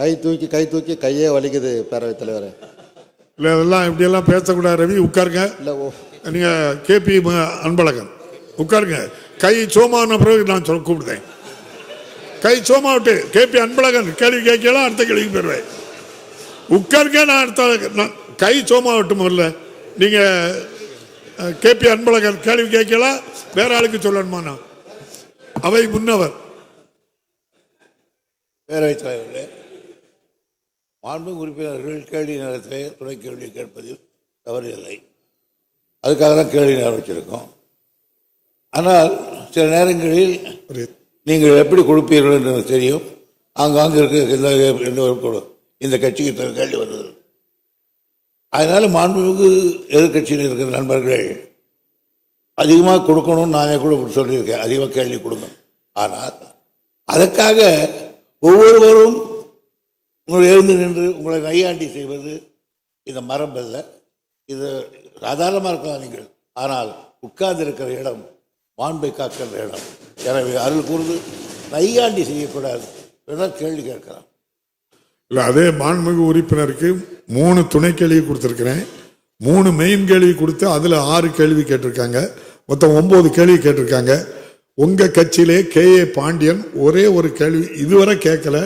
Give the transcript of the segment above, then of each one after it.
கை தூக்கி கை தூக்கி கையே வலிக்குது பேரவைத் தலைவரே. இல்லை அதெல்லாம் இப்படியெல்லாம் பேசக்கூடாது ரவி உட்காருங்க. இல்லை ஓ. நீங்கள் கேபி அன்பழகன் உட்காருங்க. கை சோமான பிறகு நான் சொல்ல கூப்பிடுதேன். கை சோமா விட்டு கேபி அன்பழகன் கேள்வி கேட்கலாம் அடுத்த கேள்விக்கு போயிடுவேன். உட்காருங்க நான் அடுத்த நான் கை சோமா விட்டு முதல்ல. நீங்கள் கேபி அன்பழகன் கேள்வி கேட்கலாம் வேற ஆளுக்கு சொல்லணுமா நான்? அவை முன்னவர். பேரவைத் தலைவர்களே மாண்பு உறுப்பினர்கள் கேள்வி நேரத்திலே துணை கேள்வி கேட்பதில் தவறில்லை. அதுக்காக தான் கேள்வி நேரம் வச்சிருக்கோம். ஆனால் சில நேரங்களில் நீங்கள் எப்படி கொடுப்பீர்கள் என்று தெரியும். அங்காங்க இருக்க எந்த ஒரு இந்த கட்சிக்கு இத்தனை கேள்வி வருது அதனால் மாண்புமிகு எதிர்கட்சியில் இருக்கிற நண்பர்கள் அதிகமாக கொடுக்கணும்னு நானே கூட சொல்லியிருக்கேன். அதிகமாக கேள்வி கொடுங்க. ஆனால் அதற்காக ஒவ்வொருவரும் உங்களை எழுந்து நின்று உங்களை நையாண்டி செய்வது இந்த மரபல்ல. இது சாதாரணமாக இருக்கலாம் நீங்கள். ஆனால் உட்கார்ந்து இருக்கிற இடம் மாண்பை காக்கிற இடம். எனவே அருள் கூர்ந்து நையாண்டி செய்யக்கூடாது வேணால் கேள்வி கேட்கலாம். இல்லை அதே மாண்புமிகு உறுப்பினருக்கு மூணு துணை கேள்வி கொடுத்துருக்கிறேன். மூணு மெயின் கேள்வி கொடுத்து அதில் ஆறு கேள்வி கேட்டிருக்காங்க. மொத்தம் ஒம்பது கேள்வி கேட்டிருக்காங்க. உங்கள் கட்சியிலே கே ஏ பாண்டியன் ஒரே ஒரு கேள்வி இதுவரை கேட்கல.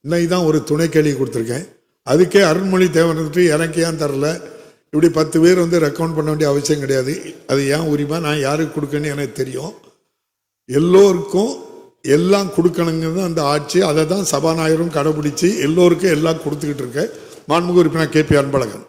இன்னைக்கு தான் ஒரு துணை கேள்வி கொடுத்துருக்கேன். அதுக்கே அருண்மொழி தேவன் வந்துட்டு எனக்கு ஏன் தரல? இப்படி பத்து பேர் வந்து ரெக்கமெண்ட் பண்ண வேண்டிய அவசியம் கிடையாது. அது ஏன் உரிமை? நான் யாருக்கு கொடுக்கணும்னு எனக்கு தெரியும். எல்லோருக்கும் எல்லாம் கொடுக்கணுங்கிறது அந்த ஆட்சி. அதை தான் சபாநாயகரும் கடைபிடிச்சி எல்லோருக்கும் எல்லாம் கொடுத்துக்கிட்டு இருக்க. மாண்புமிகு உறுப்பினர் கே. பி. அன்பழகன்.